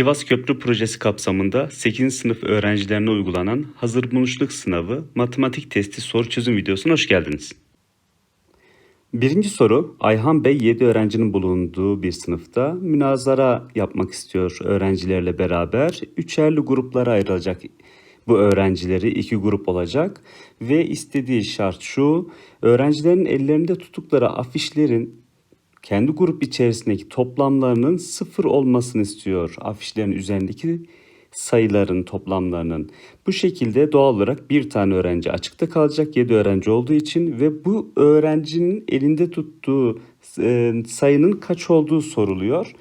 Sivas Köprü Projesi kapsamında 8. sınıf öğrencilerine uygulanan hazır buluşluk sınavı matematik testi soru çözüm videosuna hoş geldiniz. Birinci soru Ayhan Bey 7 öğrencinin bulunduğu bir sınıfta münazara yapmak istiyor öğrencilerle beraber. Üçerli gruplara ayrılacak bu öğrencileri iki grup olacak ve istediği şart şu öğrencilerin ellerinde tuttukları afişlerin kendi grup içerisindeki toplamlarının sıfır olmasını istiyor. Afişlerin üzerindeki sayıların toplamlarının. Bu şekilde doğal olarak bir tane öğrenci açıkta kalacak 7 öğrenci olduğu için ve bu öğrencinin elinde tuttuğu e, sayının kaç olduğu soruluyor.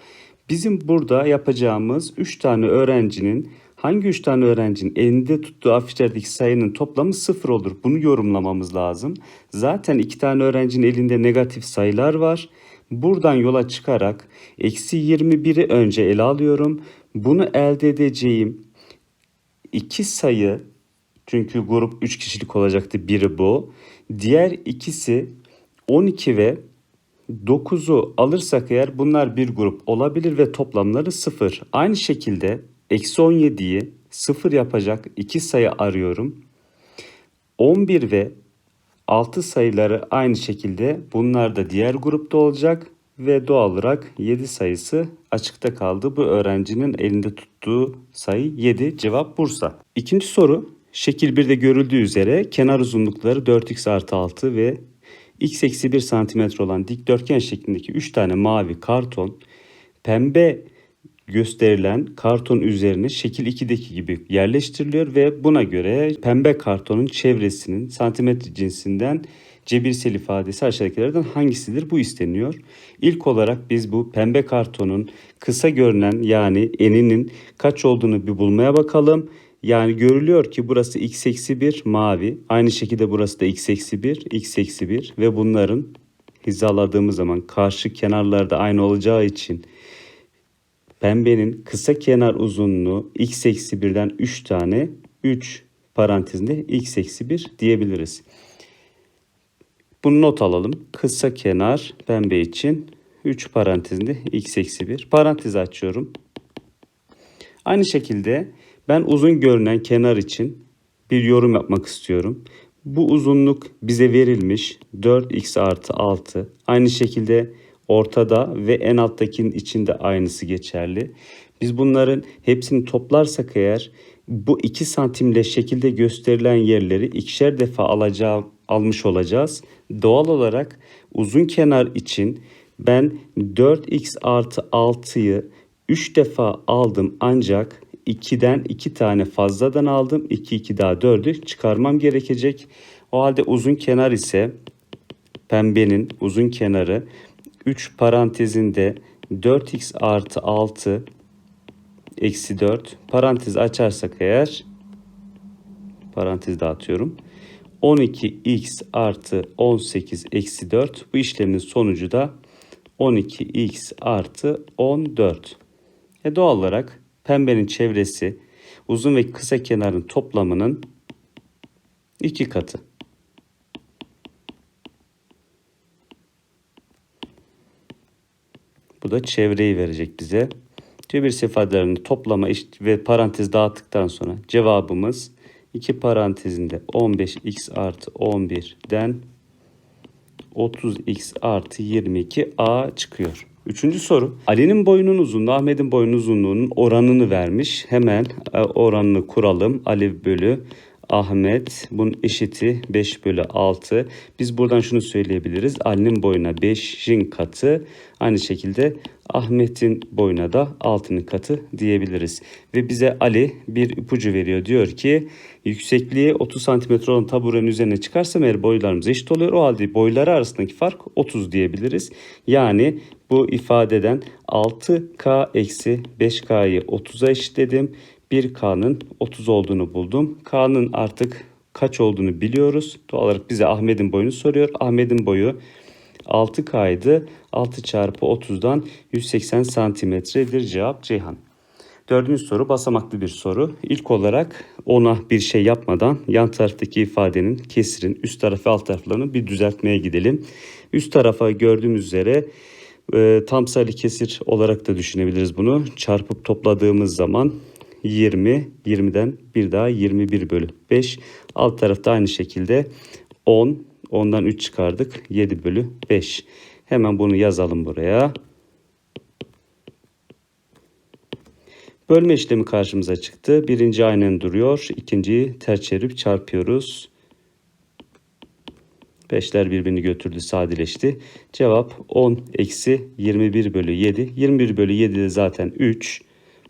Bizim burada yapacağımız 3 tane öğrencinin hangi 3 tane öğrencinin elinde tuttuğu afişlerdeki sayının toplamı sıfır olur. Bunu yorumlamamız lazım. Zaten 2 tane öğrencinin elinde negatif sayılar var. Buradan yola çıkarak eksi 21'i önce ele alıyorum. Bunu elde edeceğim iki sayı çünkü grup 3 kişilik olacaktı biri bu. Diğer ikisi 12 ve 9'u alırsak eğer bunlar bir grup olabilir ve toplamları 0. Aynı şekilde eksi 17'yi 0 yapacak iki sayı arıyorum. 11 ve 6 sayıları aynı şekilde bunlar da diğer grupta olacak ve doğal olarak 7 sayısı açıkta kaldı. Bu öğrencinin elinde tuttuğu sayı 7 cevap Bursa. İkinci soru şekil 1'de görüldüğü üzere kenar uzunlukları 4x artı 6 ve x eksi 1 santimetre olan dikdörtgen şeklindeki 3 tane mavi karton pembe gösterilen karton üzerine şekil 2'deki gibi yerleştiriliyor ve buna göre pembe kartonun çevresinin santimetre cinsinden cebirsel ifadesi aşağıdakilerden hangisidir? Bu isteniyor. İlk olarak biz bu pembe kartonun kısa görünen yani eninin kaç olduğunu bir bulmaya bakalım. Yani görülüyor ki burası x eksi 1 mavi. Aynı şekilde burası da x eksi 1, x eksi 1 ve bunların hizaladığımız zaman karşı kenarlarda aynı olacağı için Pembenin kısa kenar uzunluğu x eksi 1'den 3 tane 3 parantezinde x eksi 1 diyebiliriz. Bunu not alalım. Kısa kenar pembe için 3 parantezinde x eksi 1. Parantez açıyorum. Aynı şekilde ben uzun görünen kenar için bir yorum yapmak istiyorum. Bu uzunluk bize verilmiş 4x artı 6. Aynı şekilde ortada ve en alttakinin içinde aynısı geçerli. Biz bunların hepsini toplarsak eğer bu 2 santimle şekilde gösterilen yerleri ikişer defa alacağım, almış olacağız. Doğal olarak uzun kenar için ben 4x artı 6'yı 3 defa aldım ancak 2'den 2 tane fazladan aldım. 2 2 daha 4'ü çıkarmam gerekecek. O halde uzun kenar ise pembenin uzun kenarı 3 parantezinde 4x artı 6 eksi 4 parantez açarsak eğer parantez dağıtıyorum. 12x artı 18 eksi 4 bu işlemin sonucu da 12x artı 14. E doğal olarak pembenin çevresi uzun ve kısa kenarın toplamının iki katı. Bu da çevreyi verecek bize. Cebir ifadelerini toplama ve parantez dağıttıktan sonra cevabımız 2 parantezinde 15x artı 11'den 30x artı 22a çıkıyor. Üçüncü soru. Ali'nin boyunun uzunluğu Ahmet'in boyunun uzunluğunun oranını vermiş. Hemen e, oranını kuralım. Ali bölü Ahmet bunun eşiti 5 bölü 6. Biz buradan şunu söyleyebiliriz. Ali'nin boyuna 5'in katı aynı şekilde Ahmet'in boyuna da 6'nın katı diyebiliriz. Ve bize Ali bir ipucu veriyor. Diyor ki yüksekliği 30 cm olan taburenin üzerine çıkarsam eğer boylarımız eşit oluyor. O halde boyları arasındaki fark 30 diyebiliriz. Yani bu ifadeden 6K eksi 5K'yı 30'a eşitledim. 1K'nın 30 olduğunu buldum. K'nın artık kaç olduğunu biliyoruz. Doğal olarak bize Ahmet'in boyunu soruyor. Ahmet'in boyu 6K'ydı. 6 çarpı 30'dan 180 santimetredir cevap Ceyhan. Dördüncü soru basamaklı bir soru. İlk olarak ona bir şey yapmadan yan taraftaki ifadenin kesirin üst tarafı alt taraflarını bir düzeltmeye gidelim. Üst tarafa gördüğümüz üzere e, tam sayılı kesir olarak da düşünebiliriz bunu. Çarpıp topladığımız zaman 20, 20'den bir daha 21 bölü 5. Alt tarafta aynı şekilde 10, 10'dan 3 çıkardık 7 bölü 5. Hemen bunu yazalım buraya. Bölme işlemi karşımıza çıktı. Birinci aynen duruyor. İkinciyi ters çevirip çarpıyoruz. Beşler birbirini götürdü sadeleşti. Cevap 10 eksi 21 bölü 7. 21 bölü 7 de zaten 3.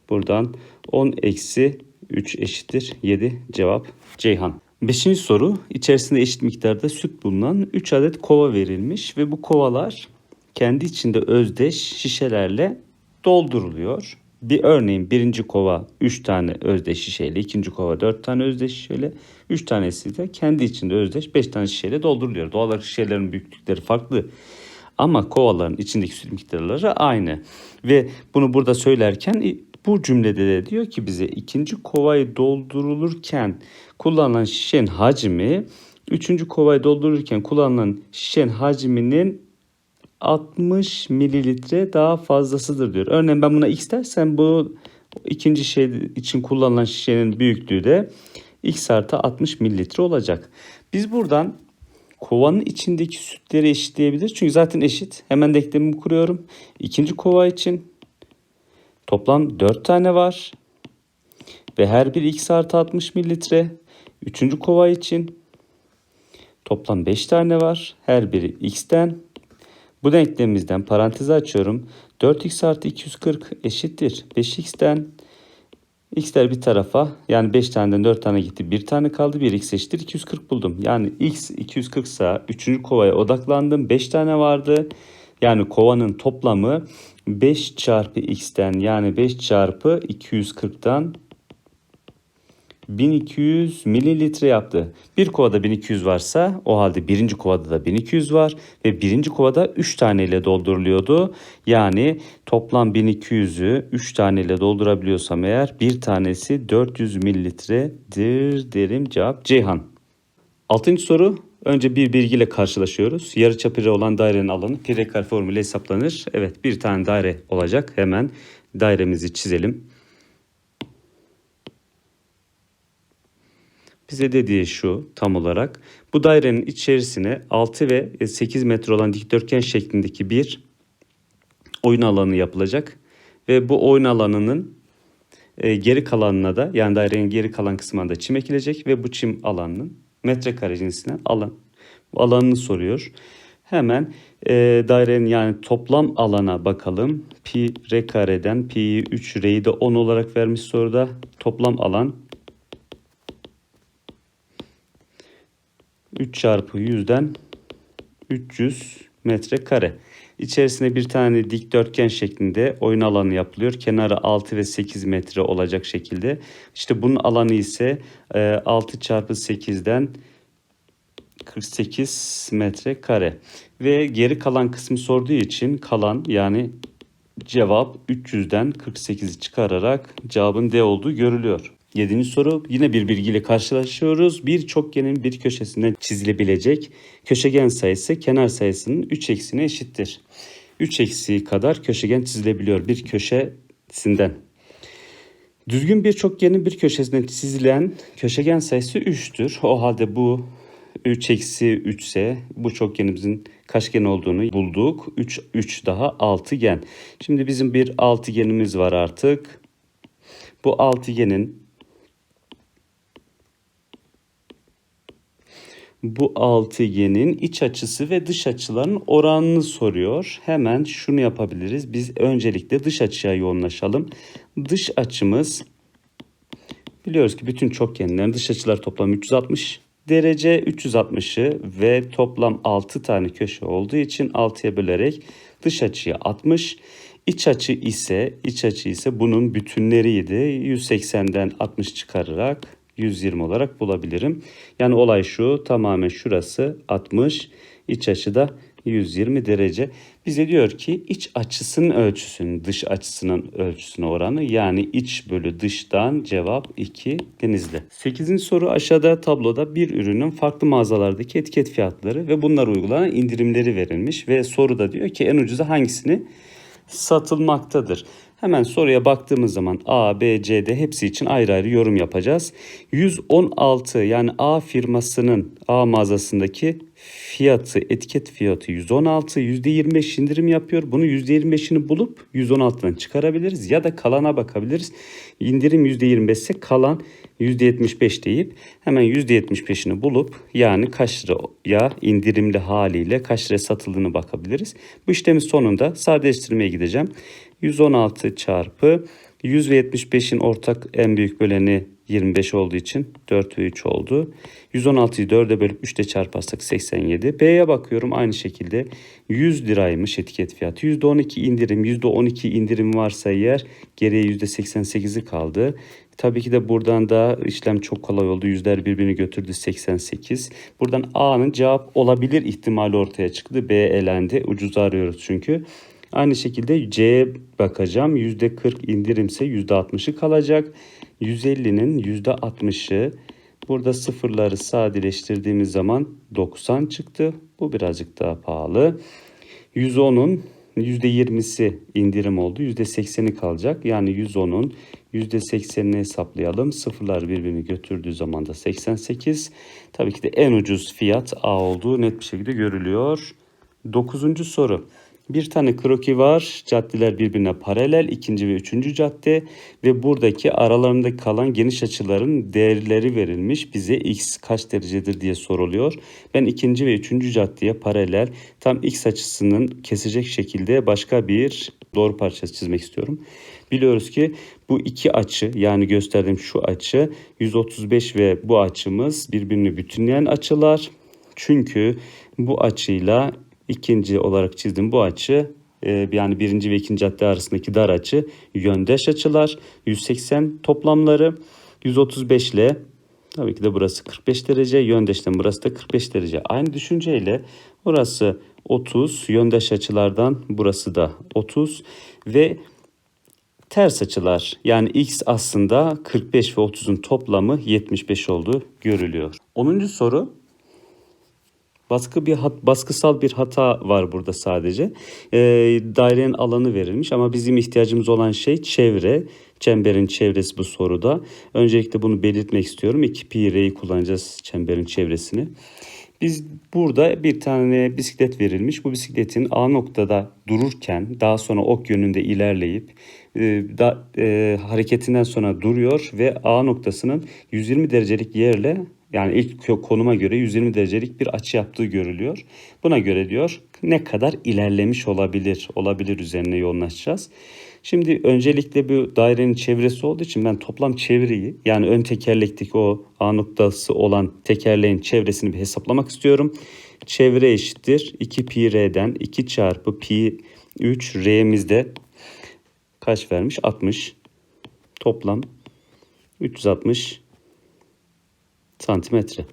Buradan 10 eksi 3 eşittir 7 cevap Ceyhan. Beşinci soru içerisinde eşit miktarda süt bulunan 3 adet kova verilmiş ve bu kovalar kendi içinde özdeş şişelerle dolduruluyor. Bir örneğin birinci kova 3 tane özdeş şişeyle, ikinci kova 4 tane özdeş şişeyle, 3 tanesi de kendi içinde özdeş 5 tane şişeyle dolduruluyor. Doğal olarak şişelerin büyüklükleri farklı. Ama kovaların içindeki süt miktarları aynı. Ve bunu burada söylerken bu cümlede de diyor ki bize ikinci kovayı doldurulurken kullanılan şişenin hacmi üçüncü kovayı doldururken kullanılan şişenin hacminin 60 mililitre daha fazlasıdır diyor. Örneğin ben buna x dersem bu ikinci şey için kullanılan şişenin büyüklüğü de x artı 60 mililitre olacak. Biz buradan kovanın içindeki sütleri eşitleyebiliriz. Çünkü zaten eşit. Hemen denklemimi kuruyorum. İkinci kova için toplam 4 tane var. Ve her bir x artı 60 mililitre. Üçüncü kova için toplam 5 tane var. Her biri x'ten bu denklemimizden parantezi açıyorum. 4x artı 240 eşittir. 5x'ten x'ler bir tarafa yani 5 taneden 4 tane gitti. 1 tane kaldı. 1 x eşittir 240 buldum. Yani x 240 ise 3. kovaya odaklandım. 5 tane vardı. Yani kovanın toplamı 5 çarpı x'ten yani 5 çarpı 240'tan 1200 mililitre yaptı. Bir kovada 1200 varsa o halde birinci kovada da 1200 var ve birinci kovada 3 taneyle dolduruluyordu. Yani toplam 1200'ü 3 taneyle doldurabiliyorsam eğer bir tanesi 400 mililitredir derim cevap Ceyhan. Altıncı soru Önce bir bilgiyle karşılaşıyoruz. Yarıçapı olan dairenin alanı pi r kare formülü hesaplanır. Evet bir tane daire olacak. Hemen dairemizi çizelim. Bize dediği şu tam olarak. Bu dairenin içerisine 6 ve 8 metre olan dikdörtgen şeklindeki bir oyun alanı yapılacak. Ve bu oyun alanının e, geri kalanına da yani dairenin geri kalan kısmına da çim ekilecek ve bu çim alanının metrekare cinsinden alan alanını soruyor. Hemen e, dairenin yani toplam alana bakalım. Pi r kareden pi 3 r'yi de 10 olarak vermiş soruda. Toplam alan 3 çarpı 100'den 300 metrekare. İçerisine bir tane dikdörtgen şeklinde oyun alanı yapılıyor. Kenarı 6 ve 8 metre olacak şekilde. İşte bunun alanı ise 6 e, çarpı 8'den 48 metre kare. Ve geri kalan kısmı sorduğu için kalan yani cevap 300'den 48'i çıkararak cevabın D olduğu görülüyor. Yedinci soru yine bir bilgiyle karşılaşıyoruz. Bir çokgenin bir köşesinden çizilebilecek köşegen sayısı kenar sayısının 3 eksine eşittir. 3 eksiği kadar köşegen çizilebiliyor bir köşesinden. Düzgün bir çokgenin bir köşesinden çizilen köşegen sayısı 3'tür. O halde bu 3 eksi 3 ise bu çokgenimizin kaç gen olduğunu bulduk. 3, 3 daha altıgen. Şimdi bizim bir altıgenimiz var artık. Bu altıgenin bu altıgenin iç açısı ve dış açıların oranını soruyor. Hemen şunu yapabiliriz. Biz öncelikle dış açıya yoğunlaşalım. Dış açımız biliyoruz ki bütün çokgenlerin dış açılar toplam 360 derece 360'ı ve toplam 6 tane köşe olduğu için 6'ya bölerek dış açıya 60 İç açı ise iç açı ise bunun bütünleriydi. 180'den 60 çıkararak 120 olarak bulabilirim. Yani olay şu tamamen şurası 60 iç açı da 120 derece. Bize diyor ki iç açısının ölçüsünün dış açısının ölçüsüne oranı yani iç bölü dıştan cevap 2 denizli. 8. soru aşağıda tabloda bir ürünün farklı mağazalardaki etiket fiyatları ve bunlar uygulanan indirimleri verilmiş ve soruda diyor ki en ucuza hangisini satılmaktadır. Hemen soruya baktığımız zaman A, B, C, D hepsi için ayrı ayrı yorum yapacağız. 116 yani A firmasının A mağazasındaki fiyatı, etiket fiyatı 116, %25 indirim yapıyor. Bunu %25'ini bulup 116'dan çıkarabiliriz ya da kalana bakabiliriz. İndirim %25 ise kalan %75 deyip hemen %75'ini bulup yani kaç liraya indirimli haliyle kaç liraya satıldığını bakabiliriz. Bu işlemin sonunda sadeleştirmeye gideceğim. 116 çarpı 100 ve 75'in ortak en büyük böleni 25 olduğu için 4 ve 3 oldu. 116'yı 4'e bölüp 3'te çarparsak 87. B'ye bakıyorum aynı şekilde 100 liraymış etiket fiyatı. %12 indirim, %12 indirim varsa eğer geriye %88'i kaldı. Tabii ki de buradan da işlem çok kolay oldu. Yüzler birbirini götürdü 88. Buradan A'nın cevap olabilir ihtimali ortaya çıktı. B elendi. Ucuza arıyoruz çünkü. Aynı şekilde C'ye bakacağım. %40 indirimse %60'ı kalacak. 150'nin %60'ı burada sıfırları sadeleştirdiğimiz zaman 90 çıktı. Bu birazcık daha pahalı. 110'un %20'si indirim oldu. %80'i kalacak. Yani 110'un %80'ini hesaplayalım. Sıfırlar birbirini götürdüğü zaman da 88. Tabii ki de en ucuz fiyat A olduğu net bir şekilde görülüyor. Dokuzuncu soru. Bir tane kroki var. Caddeler birbirine paralel. ikinci ve üçüncü cadde ve buradaki aralarında kalan geniş açıların değerleri verilmiş. Bize x kaç derecedir diye soruluyor. Ben ikinci ve üçüncü caddeye paralel tam x açısının kesecek şekilde başka bir doğru parçası çizmek istiyorum. Biliyoruz ki bu iki açı yani gösterdiğim şu açı 135 ve bu açımız birbirini bütünleyen açılar. Çünkü bu açıyla ikinci olarak çizdim bu açı e, yani birinci ve ikinci cadde arasındaki dar açı yöndeş açılar 180 toplamları 135 ile tabii ki de burası 45 derece yöndeşten burası da 45 derece aynı düşünceyle burası 30 yöndeş açılardan burası da 30 ve ters açılar yani x aslında 45 ve 30'un toplamı 75 olduğu görülüyor. 10. soru Baskı bir hat, baskısal bir hata var burada sadece. E, dairenin alanı verilmiş ama bizim ihtiyacımız olan şey çevre. Çemberin çevresi bu soruda. Öncelikle bunu belirtmek istiyorum. 2 pi kullanacağız çemberin çevresini. Biz burada bir tane bisiklet verilmiş. Bu bisikletin A noktada dururken daha sonra ok yönünde ilerleyip e, da, e, hareketinden sonra duruyor ve A noktasının 120 derecelik yerle yani ilk konuma göre 120 derecelik bir açı yaptığı görülüyor. Buna göre diyor ne kadar ilerlemiş olabilir, olabilir üzerine yoğunlaşacağız. Şimdi öncelikle bu dairenin çevresi olduğu için ben toplam çevreyi yani ön tekerlekteki o A noktası olan tekerleğin çevresini bir hesaplamak istiyorum. Çevre eşittir 2 pi r'den 2 çarpı pi 3 r'mizde kaç vermiş? 60. Toplam 360 santimetre.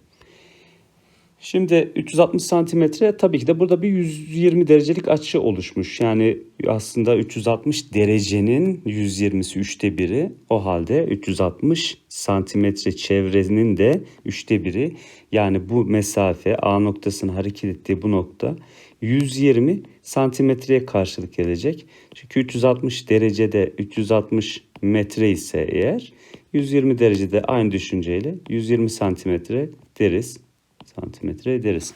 Şimdi 360 santimetre tabii ki de burada bir 120 derecelik açı oluşmuş. Yani aslında 360 derecenin 120'si üçte biri. O halde 360 santimetre çevrenin de üçte biri. Yani bu mesafe A noktasının hareket ettiği bu nokta 120 santimetreye karşılık gelecek. Çünkü 360 derecede 360 metre ise eğer 120 derecede aynı düşünceyle 120 santimetre deriz. Santimetre deriz.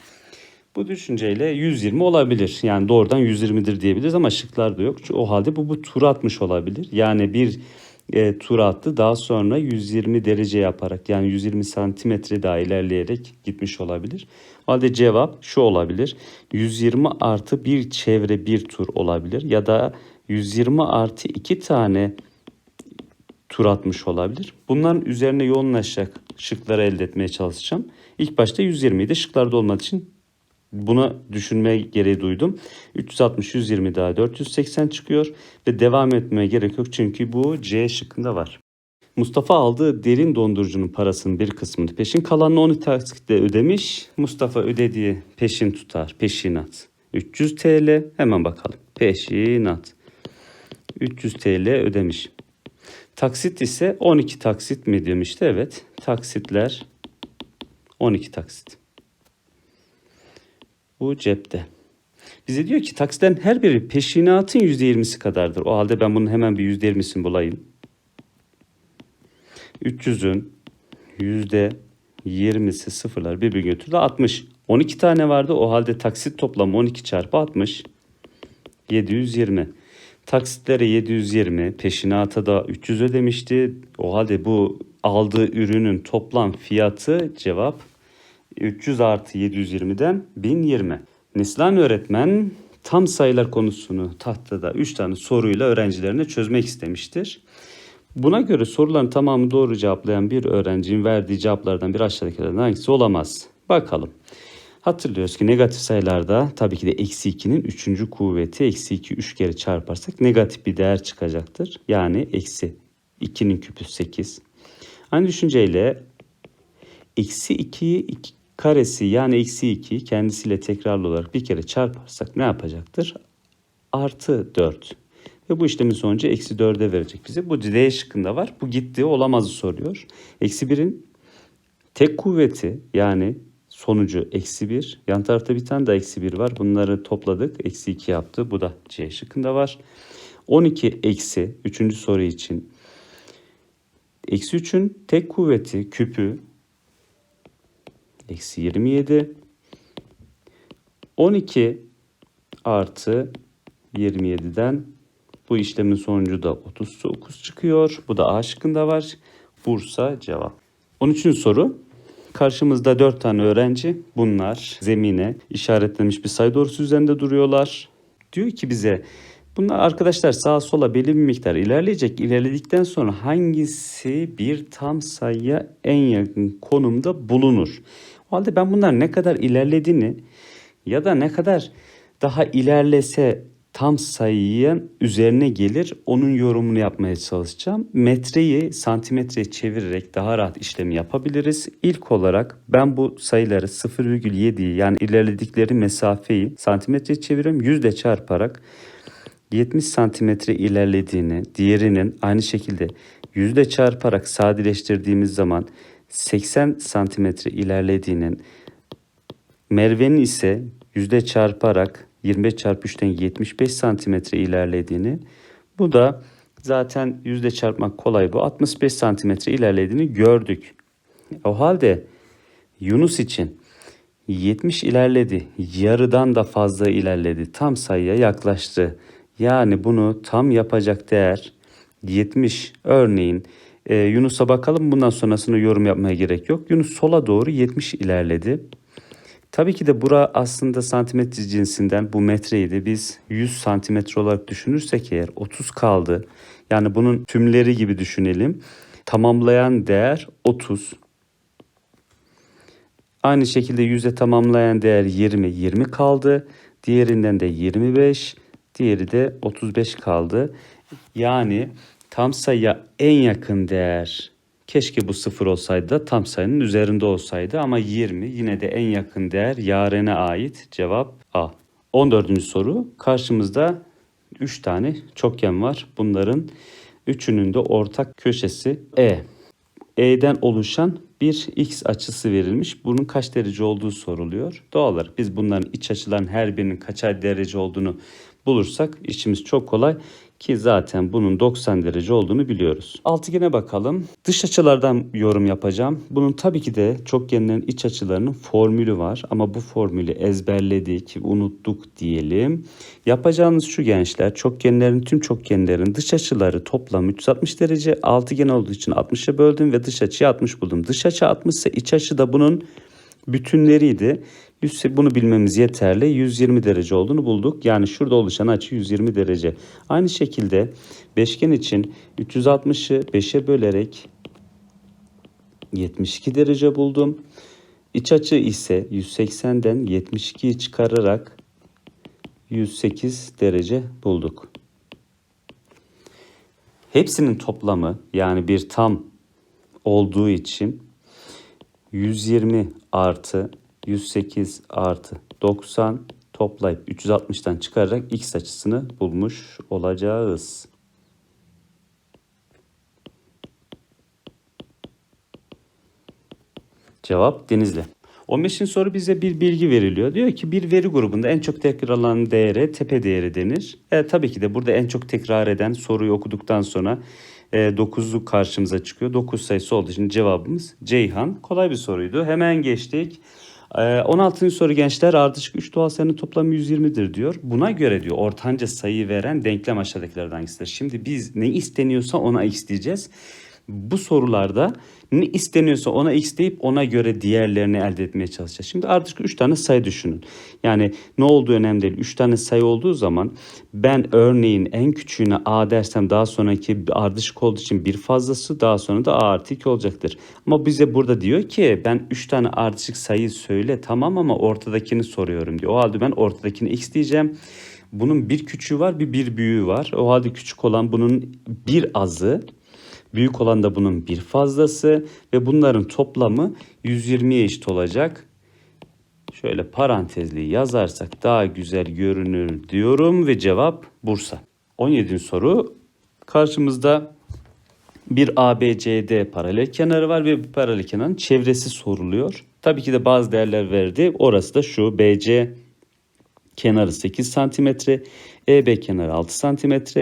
Bu düşünceyle 120 olabilir. Yani doğrudan 120'dir diyebiliriz ama şıklar yok. O halde bu bu tur atmış olabilir. Yani bir e, tur attı daha sonra 120 derece yaparak yani 120 santimetre daha ilerleyerek gitmiş olabilir. O halde cevap şu olabilir. 120 artı bir çevre bir tur olabilir ya da 120 artı iki tane tur atmış olabilir. Bunların üzerine yoğunlaşacak şıkları elde etmeye çalışacağım. İlk başta 120 idi. Şıklarda olmadığı için buna düşünme gereği duydum. 360, 120 daha 480 çıkıyor ve devam etmeye gerek yok çünkü bu C şıkkında var. Mustafa aldığı derin dondurucunun parasının bir kısmını peşin kalanını 10 taksitle ödemiş. Mustafa ödediği peşin tutar, peşinat. 300 TL. Hemen bakalım. Peşinat. 300 TL ödemiş. Taksit ise 12 taksit mi demişti? Evet. Taksitler 12 taksit. Bu cepte. Bize diyor ki taksitlerin her biri peşinatın %20'si kadardır. O halde ben bunun hemen bir %20'sini bulayım. 300'ün %20'si sıfırlar bir bir götürdü 60. 12 tane vardı. O halde taksit toplamı 12 çarpı 60. 720. Taksitlere 720, peşinata da 300 ödemişti. O halde bu aldığı ürünün toplam fiyatı cevap 300 artı 720'den 1020. Neslihan öğretmen tam sayılar konusunu tahtada 3 tane soruyla öğrencilerine çözmek istemiştir. Buna göre soruların tamamı doğru cevaplayan bir öğrencinin verdiği cevaplardan bir aşağıdakilerden hangisi olamaz? Bakalım. Hatırlıyoruz ki negatif sayılarda tabii ki de eksi 2'nin 3. kuvveti eksi 2 3 kere çarparsak negatif bir değer çıkacaktır. Yani eksi 2'nin küpü 8. Aynı düşünceyle eksi 2'yi karesi yani eksi 2 kendisiyle tekrarlı olarak bir kere çarparsak ne yapacaktır? Artı 4. Ve bu işlemin sonucu eksi 4'e verecek bize. Bu D şıkkında var. Bu gitti olamazı soruyor. Eksi 1'in tek kuvveti yani sonucu eksi 1. Yan tarafta bir tane daha eksi 1 var. Bunları topladık. Eksi 2 yaptı. Bu da C şıkkında var. 12 eksi 3. soru için. Eksi 3'ün tek kuvveti küpü eksi 27. 12 artı 27'den bu işlemin sonucu da 39 çıkıyor. Bu da A şıkkında var. Bursa cevap. 13. soru. Karşımızda 4 tane öğrenci. Bunlar zemine işaretlenmiş bir sayı doğrusu üzerinde duruyorlar. Diyor ki bize bunlar arkadaşlar sağa sola belli bir miktar ilerleyecek. İlerledikten sonra hangisi bir tam sayıya en yakın konumda bulunur? O halde ben bunlar ne kadar ilerlediğini ya da ne kadar daha ilerlese tam sayının üzerine gelir onun yorumunu yapmaya çalışacağım. Metreyi santimetreye çevirerek daha rahat işlemi yapabiliriz. İlk olarak ben bu sayıları 0,7'yi yani ilerledikleri mesafeyi santimetreye çeviriyorum. Yüzde çarparak 70 santimetre ilerlediğini, diğerinin aynı şekilde yüzde çarparak sadeleştirdiğimiz zaman 80 santimetre ilerlediğinin, Merve'nin ise yüzde çarparak 25 çarpı 3'ten 75 santimetre ilerlediğini, bu da zaten yüzde çarpmak kolay bu 65 santimetre ilerlediğini gördük. O halde Yunus için 70 ilerledi, yarıdan da fazla ilerledi, tam sayıya yaklaştı. Yani bunu tam yapacak değer 70. Örneğin e, Yunus'a bakalım bundan sonrasını yorum yapmaya gerek yok. Yunus sola doğru 70 ilerledi. Tabii ki de bura aslında santimetre cinsinden bu metreydi. Biz 100 santimetre olarak düşünürsek eğer 30 kaldı. Yani bunun tümleri gibi düşünelim. Tamamlayan değer 30. Aynı şekilde yüzde tamamlayan değer 20. 20 kaldı. Diğerinden de 25. Diğeri de 35 kaldı. Yani tam sayıya en yakın değer Keşke bu sıfır olsaydı da tam sayının üzerinde olsaydı ama 20 yine de en yakın değer yarene ait cevap A. 14. soru karşımızda 3 tane çokgen var. Bunların üçünün de ortak köşesi E. E'den oluşan bir x açısı verilmiş. Bunun kaç derece olduğu soruluyor. Doğal olarak biz bunların iç açıların her birinin kaçar derece olduğunu bulursak işimiz çok kolay. Ki zaten bunun 90 derece olduğunu biliyoruz. Altıgene bakalım. Dış açılardan yorum yapacağım. Bunun tabii ki de çokgenlerin iç açılarının formülü var. Ama bu formülü ezberledik, unuttuk diyelim. Yapacağınız şu gençler çokgenlerin tüm çokgenlerin dış açıları toplam 360 derece. Altıgen olduğu için 60'a böldüm ve dış açıyı 60 buldum. Dış açı 60 ise iç açı da bunun bütünleriydi. Bunu bilmemiz yeterli. 120 derece olduğunu bulduk. Yani şurada oluşan açı 120 derece. Aynı şekilde beşgen için 360'ı 5'e bölerek 72 derece buldum. İç açı ise 180'den 72'yi çıkararak 108 derece bulduk. Hepsinin toplamı yani bir tam olduğu için 120 artı 108 artı 90 toplayıp 360'tan çıkararak x açısını bulmuş olacağız. Cevap Denizli. 15. soru bize bir bilgi veriliyor. Diyor ki bir veri grubunda en çok tekrarlanan değere tepe değeri denir. E, tabii ki de burada en çok tekrar eden soruyu okuduktan sonra e, 9'luk karşımıza çıkıyor. 9 sayısı olduğu için cevabımız Ceyhan. Kolay bir soruydu. Hemen geçtik. E, 16. soru gençler ardışık 3 doğal sayının toplamı 120'dir diyor. Buna göre diyor ortanca sayı veren denklem aşağıdakilerden hangisidir? Şimdi biz ne isteniyorsa ona x diyeceğiz bu sorularda ne isteniyorsa ona x deyip ona göre diğerlerini elde etmeye çalışacağız. Şimdi artık 3 tane sayı düşünün. Yani ne olduğu önemli değil. 3 tane sayı olduğu zaman ben örneğin en küçüğüne a dersem daha sonraki ardışık olduğu için bir fazlası daha sonra da a artı 2 olacaktır. Ama bize burada diyor ki ben 3 tane ardışık sayı söyle tamam ama ortadakini soruyorum diyor. O halde ben ortadakini x diyeceğim. Bunun bir küçüğü var bir bir büyüğü var. O halde küçük olan bunun bir azı Büyük olan da bunun bir fazlası ve bunların toplamı 120'ye eşit olacak. Şöyle parantezli yazarsak daha güzel görünür diyorum ve cevap Bursa. 17. soru karşımızda bir ABCD paralel kenarı var ve bu paralel kenarın çevresi soruluyor. Tabii ki de bazı değerler verdi. Orası da şu BC kenarı 8 cm, EB kenarı 6 cm.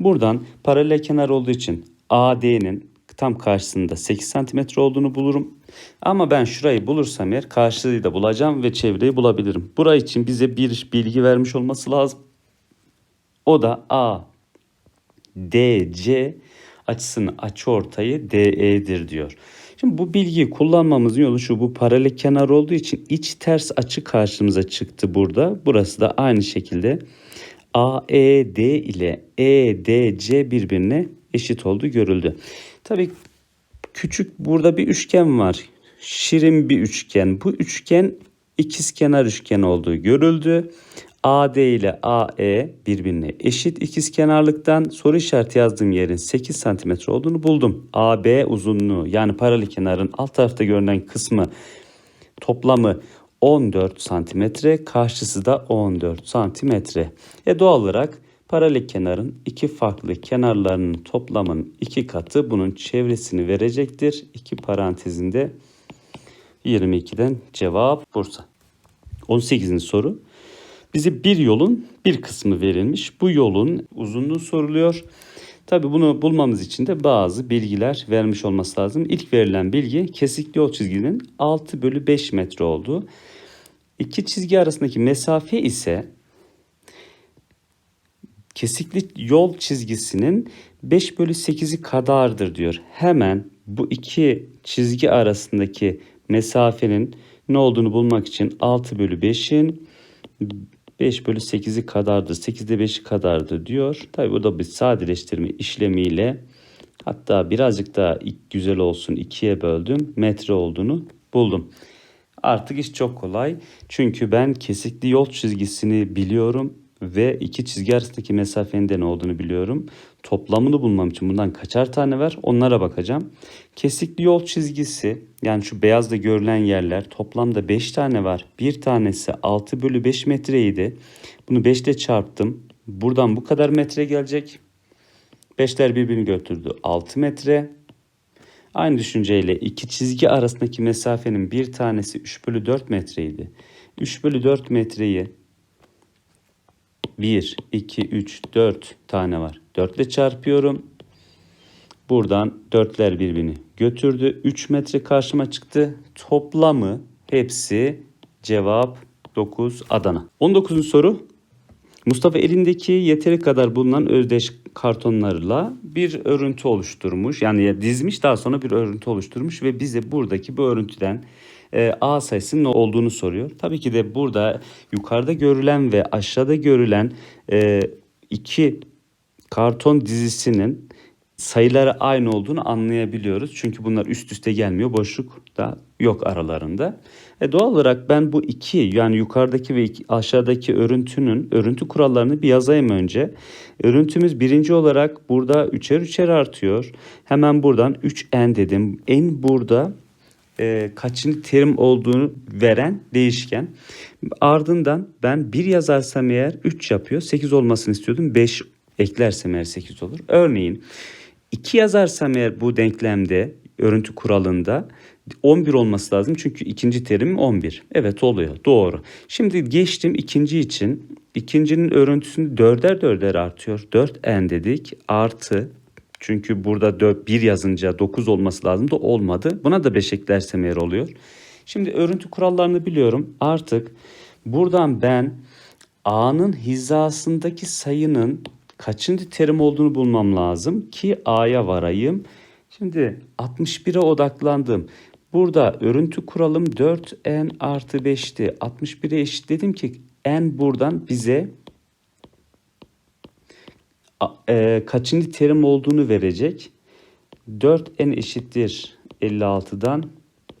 Buradan paralel kenar olduğu için AD'nin tam karşısında 8 cm olduğunu bulurum. Ama ben şurayı bulursam eğer karşılığı da bulacağım ve çevreyi bulabilirim. Burayı için bize bir bilgi vermiş olması lazım. O da A, D, C açısının açı ortayı DE'dir diyor. Şimdi bu bilgiyi kullanmamızın yolu şu bu paralel kenar olduğu için iç ters açı karşımıza çıktı burada. Burası da aynı şekilde AED ile EDC birbirine eşit olduğu görüldü. Tabii küçük burada bir üçgen var. Şirin bir üçgen. Bu üçgen ikizkenar üçgen olduğu görüldü. AD ile AE birbirine eşit ikizkenarlıktan soru işareti yazdığım yerin 8 cm olduğunu buldum. AB uzunluğu yani paralel kenarın alt tarafta görünen kısmı toplamı 14 santimetre, karşısı da 14 santimetre. E doğal olarak Paralel kenarın iki farklı kenarlarının toplamının iki katı bunun çevresini verecektir. İki parantezinde 22'den cevap Bursa. 18. soru. Bize bir yolun bir kısmı verilmiş. Bu yolun uzunluğu soruluyor. Tabi bunu bulmamız için de bazı bilgiler vermiş olması lazım. İlk verilen bilgi kesikli yol çizginin 6 bölü 5 metre olduğu. İki çizgi arasındaki mesafe ise kesikli yol çizgisinin 5 bölü 8'i kadardır diyor. Hemen bu iki çizgi arasındaki mesafenin ne olduğunu bulmak için 6 bölü 5'in 5 bölü 8'i kadardır. 8'de 5'i kadardır diyor. Tabi bu da bir sadeleştirme işlemiyle hatta birazcık daha güzel olsun ikiye böldüm. Metre olduğunu buldum. Artık iş çok kolay. Çünkü ben kesikli yol çizgisini biliyorum ve iki çizgi arasındaki mesafenin de ne olduğunu biliyorum. Toplamını bulmam için bundan kaçar tane var onlara bakacağım. Kesikli yol çizgisi yani şu beyazda görülen yerler toplamda 5 tane var. Bir tanesi 6 bölü 5 metreydi. Bunu 5 ile çarptım. Buradan bu kadar metre gelecek. 5'ler birbirini götürdü. 6 metre. Aynı düşünceyle iki çizgi arasındaki mesafenin bir tanesi 3 bölü 4 metreydi. 3 bölü 4 metreyi 1, 2, 3, 4 tane var. 4 ile çarpıyorum. Buradan 4'ler birbirini götürdü. 3 metre karşıma çıktı. Toplamı hepsi cevap 9 Adana. 19. soru. Mustafa elindeki yeteri kadar bulunan özdeş kartonlarla bir örüntü oluşturmuş. Yani dizmiş daha sonra bir örüntü oluşturmuş ve bize buradaki bu örüntüden e, A sayısının olduğunu soruyor. Tabii ki de burada yukarıda görülen ve aşağıda görülen e, iki karton dizisinin sayıları aynı olduğunu anlayabiliyoruz. Çünkü bunlar üst üste gelmiyor. Boşluk da yok aralarında. E doğal olarak ben bu iki yani yukarıdaki ve aşağıdaki örüntünün örüntü kurallarını bir yazayım önce. Örüntümüz birinci olarak burada üçer üçer artıyor. Hemen buradan 3n dedim. En burada e, kaçıncı terim olduğunu veren değişken. Ardından ben 1 yazarsam eğer 3 yapıyor. 8 olmasını istiyordum. 5 eklersem eğer 8 olur. Örneğin 2 yazarsam eğer bu denklemde örüntü kuralında 11 olması lazım. Çünkü ikinci terim 11. Evet oluyor. Doğru. Şimdi geçtim ikinci için. İkincinin örüntüsünü dörder dörder artıyor. 4n dedik. Artı çünkü burada 4, 1 yazınca 9 olması lazım da olmadı. Buna da 5 eklersem eğer oluyor. Şimdi örüntü kurallarını biliyorum. Artık buradan ben A'nın hizasındaki sayının kaçıncı terim olduğunu bulmam lazım ki A'ya varayım. Şimdi 61'e odaklandım. Burada örüntü kuralım 4n artı 5'ti. 61'e eşitledim ki n buradan bize e, kaçıncı terim olduğunu verecek. 4n eşittir 56'dan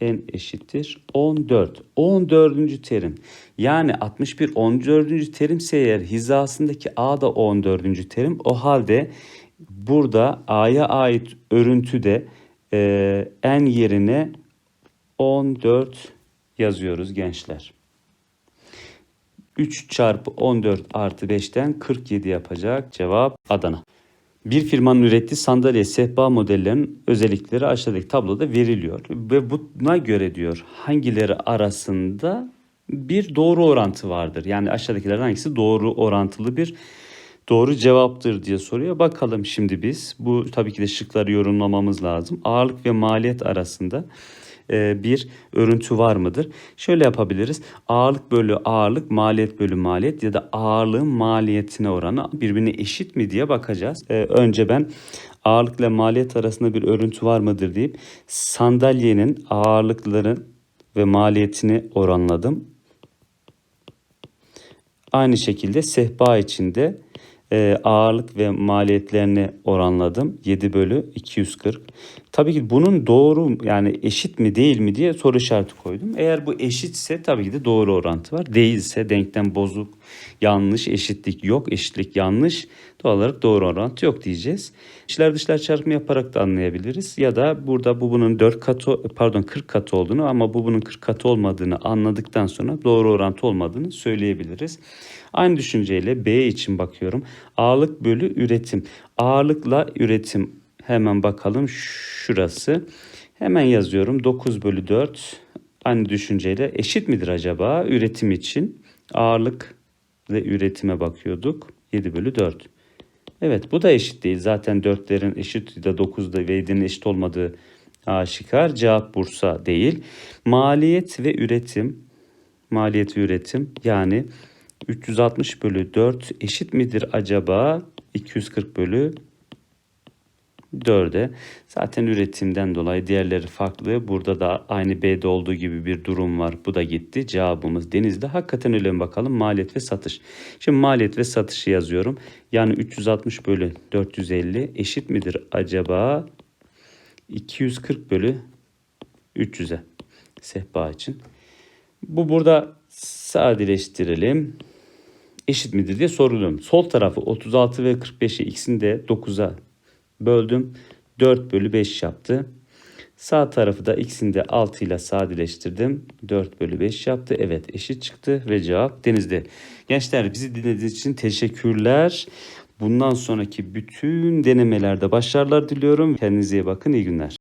n eşittir 14. 14. terim. Yani 61 14. terimse eğer hizasındaki a da 14. terim. O halde burada a'ya ait örüntüde e, n yerine 14 yazıyoruz gençler. 3 çarpı 14 artı 5'ten 47 yapacak. Cevap Adana. Bir firmanın ürettiği sandalye sehpa modellerinin özellikleri aşağıdaki tabloda veriliyor. Ve buna göre diyor hangileri arasında bir doğru orantı vardır. Yani aşağıdakilerden hangisi doğru orantılı bir doğru cevaptır diye soruyor. Bakalım şimdi biz. Bu tabii ki de şıkları yorumlamamız lazım. Ağırlık ve maliyet arasında bir örüntü var mıdır? Şöyle yapabiliriz. Ağırlık bölü ağırlık, maliyet bölü maliyet ya da ağırlığın maliyetine oranı birbirine eşit mi diye bakacağız. E, önce ben ağırlıkla maliyet arasında bir örüntü var mıdır deyip sandalyenin ağırlıkların ve maliyetini oranladım. Aynı şekilde sehpa içinde e, ağırlık ve maliyetlerini oranladım. 7 bölü 240. Tabii ki bunun doğru yani eşit mi değil mi diye soru işareti koydum. Eğer bu eşitse tabii ki de doğru orantı var. Değilse denklem bozuk, yanlış, eşitlik yok, eşitlik yanlış. Doğal olarak doğru orantı yok diyeceğiz. İçler dışlar çarpımı yaparak da anlayabiliriz. Ya da burada bu bunun 4 katı pardon 40 katı olduğunu ama bu bunun 40 katı olmadığını anladıktan sonra doğru orantı olmadığını söyleyebiliriz. Aynı düşünceyle B için bakıyorum. Ağırlık bölü üretim. Ağırlıkla üretim hemen bakalım şurası. Hemen yazıyorum 9 bölü 4 aynı düşünceyle eşit midir acaba üretim için? Ağırlık ve üretime bakıyorduk. 7 bölü 4. Evet bu da eşit değil. Zaten 4'lerin eşit ya da 9'da ve 7'nin eşit olmadığı aşikar. Cevap Bursa değil. Maliyet ve üretim. Maliyet ve üretim yani 360 bölü 4 eşit midir acaba 240 bölü 4'e. Zaten üretimden dolayı diğerleri farklı. Burada da aynı B'de olduğu gibi bir durum var. Bu da gitti. Cevabımız denizde. Hakikaten öyle mi bakalım? Maliyet ve satış. Şimdi maliyet ve satışı yazıyorum. Yani 360 bölü 450 eşit midir acaba 240 bölü 300'e sehpa için. Bu burada sadeleştirelim. Eşit midir diye soruluyorum. Sol tarafı 36 ve 45'i ikisini de 9'a böldüm. 4 bölü 5 yaptı. Sağ tarafı da ikisini de 6 ile sadeleştirdim. 4 bölü 5 yaptı. Evet eşit çıktı ve cevap denizde. Gençler bizi dinlediğiniz için teşekkürler. Bundan sonraki bütün denemelerde başarılar diliyorum. Kendinize iyi bakın. İyi günler.